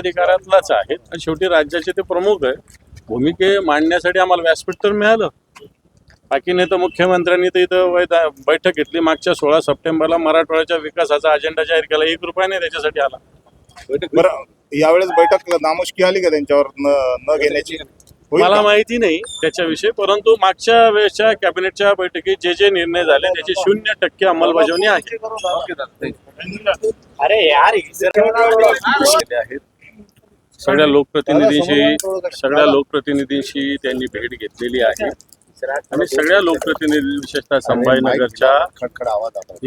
अधिकारातलाच आहेत आणि शेवटी राज्याचे ते प्रमुख आहे. भूमिके मांडण्यासाठी आम्हाला व्यासपीठ तर मिळालं. बाकी नाही तर मुख्यमंत्र्यांनी तर इथं वैदा- बैठक घेतली. मागच्या सोळा सप्टेंबरला मराठवाड्याच्या विकासाचा अजेंडा जाहीर केला. एक रुपया नाही त्याच्यासाठी आला. बरं यावेळेस बैठक नामुष्की आली का त्यांच्यावर न न घेण्याची? मला? माहिती नाही त्याच्याविषयी परंतु मागच्या वेळेसच्या कॅबिनेटच्या बैठकीत जे जे निर्णय झाले त्याची शून्य टक्के अंमलबजावणी आहे अरे यार केले आहेत सगळ्या लोकप्रतिनिधींशी सगळ्या लोकप्रतिनिधींशी त्यांनी भेट घेतलेली आहे. आणि सगळ्या लोकप्रतिनिधी विशेषतः संभाजीनगरच्या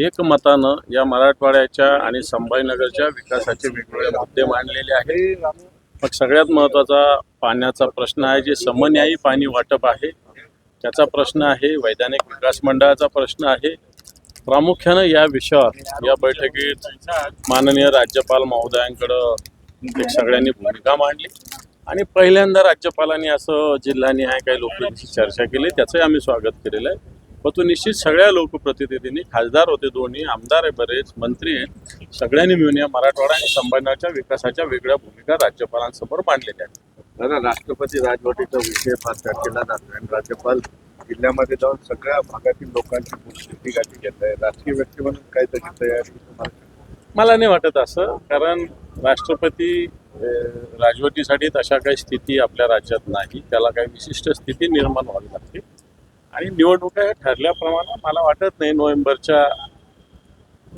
एकमतानं या मराठवाड्याच्या आणि संभाजीनगरच्या विकासाचे वेगवेगळे मुद्दे मांडलेले आहेत. मग सगळ्यात महत्त्वाचा पाण्याचा प्रश्न आहे जे समन्यायी पाणी वाटप आहे त्याचा प्रश्न आहे वैधानिक विकास मंडळाचा प्रश्न आहे. प्रामुख्यानं या विषयावर या बैठकीत माननीय राज्यपाल महोदयांकडं सगळ्यांनी भूमिका मांडली आणि पहिल्यांदा राज्यपालांनी असं जिल्हानिहाय काही लोकांशी चर्चा केली त्याचंही आम्ही स्वागत केलेलं आहे. परंतु निश्चित सगळ्या लोकप्रतिनिधींनी खासदार होते दोन्ही आमदार आहे बरेच मंत्री आहेत सगळ्यांनी मिळून या मराठवाडा आणि संभाजीनगरच्या विकासाच्या वेगळ्या भूमिका राज्यपालांसमोर मांडलेल्या आहेत दादा राष्ट्रपती राजवटीचा विषय फार चर्चेला जातो आणि राज्यपाल जिल्ह्यामध्ये जाऊन सगळ्या भागातील लोकांची पूर्वस्थिती गाठी घेत आहे. राजकीय व्यक्ती म्हणून काय त्याची तयारी मला नाही वाटत असं कारण राष्ट्रपती राजवटीसाठी तशा काही स्थिती आपल्या राज्यात नाही. त्याला काही विशिष्ट स्थिती निर्माण व्हावी लागते. आणि निवडणुका ह्या ठरल्याप्रमाणे मला वाटत नाही नोव्हेंबरच्या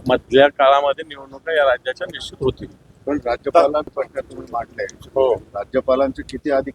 मधल्या काळामध्ये निवडणुका या राज्याच्या निश्चित होतील. पण राज्यपालांसारख्या तुम्ही मांडले हो. राज्यपालांचे किती अधिक